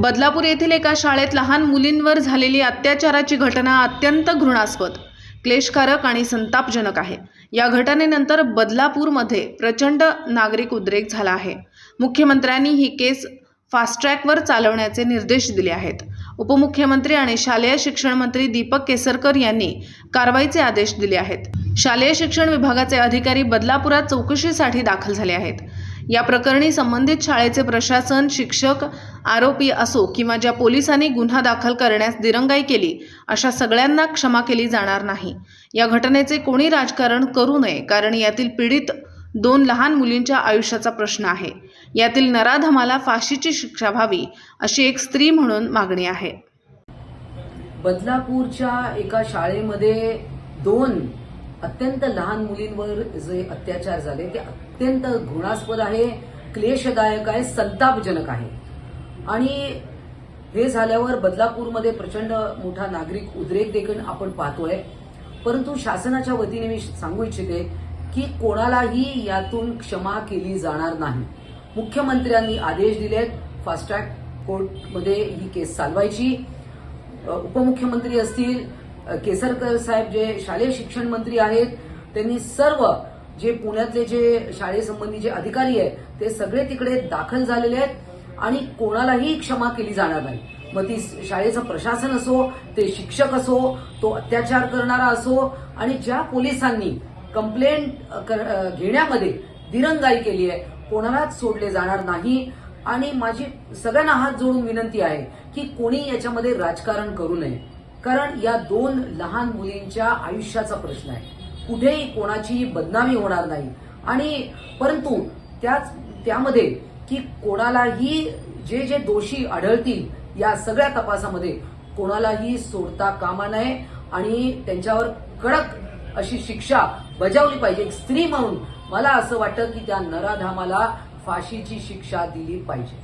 बदलापूर येथील एका शाळेत लहान मुलींवर झालेली अत्याचाराची घटना अत्यंत घृणास्पद क्लेशकारक आणि संतापजनक आहे. या घटनेनंतर बदलापूरमध्ये प्रचंड नागरिक उद्रेक झाला आहे. मुख्यमंत्र्यांनी ही केस फास्ट ट्रॅकवर चालवण्याचे निर्देश दिले आहेत. उपमुख्यमंत्री आणि शालेय शिक्षण मंत्री दीपक केसरकर यांनी कारवाईचे आदेश दिले आहेत. शालेय शिक्षण विभागाचे अधिकारी बदलापुरात चौकशीसाठी दाखल झाले आहेत. या प्रकरणी संबंधित शाळेचे प्रशासन शिक्षक आरोपी असो किंवा ज्या पोलिसांनी गुन्हा दाखल करण्यास दिरंगाई केली अशा सगळ्यांना क्षमा केली जाणार नाही. या घटनेचे कोणी राजकारण करू नये कारण यातील पीडित दोन लहान मुलींच्या आयुष्याचा प्रश्न आहे. यातील नराधमाला फाशीची शिक्षा व्हावी अशी एक स्त्री म्हणून मागणी आहे. बदलापूरच्या एका शाळेमध्ये दोन अत्यंत लहान मुलींवर जे अत्याचार झाले ते अत्यंत घृणास्पद आहे क्लेशदायक आहे संतापजनक आहे. आणि हे झाल्यावर बदलापूरमध्ये प्रचंड मोठा नागरिक उद्रेक देखील आपण पाहतोय. परंतु शासनाच्या वतीने मी सांगू इच्छिते की कोणालाही यातून क्षमा केली जाणार नाही. मुख्यमंत्र्यांनी आदेश दिलेत. फास्ट ट्रॅक कोर्टमध्ये ही केस चालवायची. उपमुख्यमंत्री असतील केसरकर साहेब जे शालेय शिक्षण मंत्री आहेत त्यांनी सर्व जे पुण्यातले जे शाळेसंबंधी जे अधिकारी आहेत ते सगळे तिकडे दाखल झालेले आहेत. आणि कोणालाही क्षमा केली जाणार नाही. मग ती शाळेचं प्रशासन असो ते शिक्षक असो तो अत्याचार करणारा असो आणि ज्या पोलिसांनी कंप्लेंट घेण्यामध्ये दिरंगाई केली आहे कोणालाच सोडले जाणार नाही. आणि माझी सगळ्यांना हात जोडून विनंती आहे की कोणी याच्यामध्ये राजकारण करू नये. कारण या दोन लहान मुलींच्या आयुष्याचा प्रश्न आहे. कुठेही कोणाची बदनामी होणार नाही. आणि परंतु त्याच त्यामध्ये की कोणालाही जे जे दोषी आढळतील या सगळ्या तपासामध्ये कोणालाही सोडता कामा नये आणि त्यांच्यावर कडक अशी शिक्षा बजावली पाहिजे. एक स्त्री म्हणून मला असं वाटतं की त्या नराधामाला फाशीची शिक्षा दिली पाहिजे.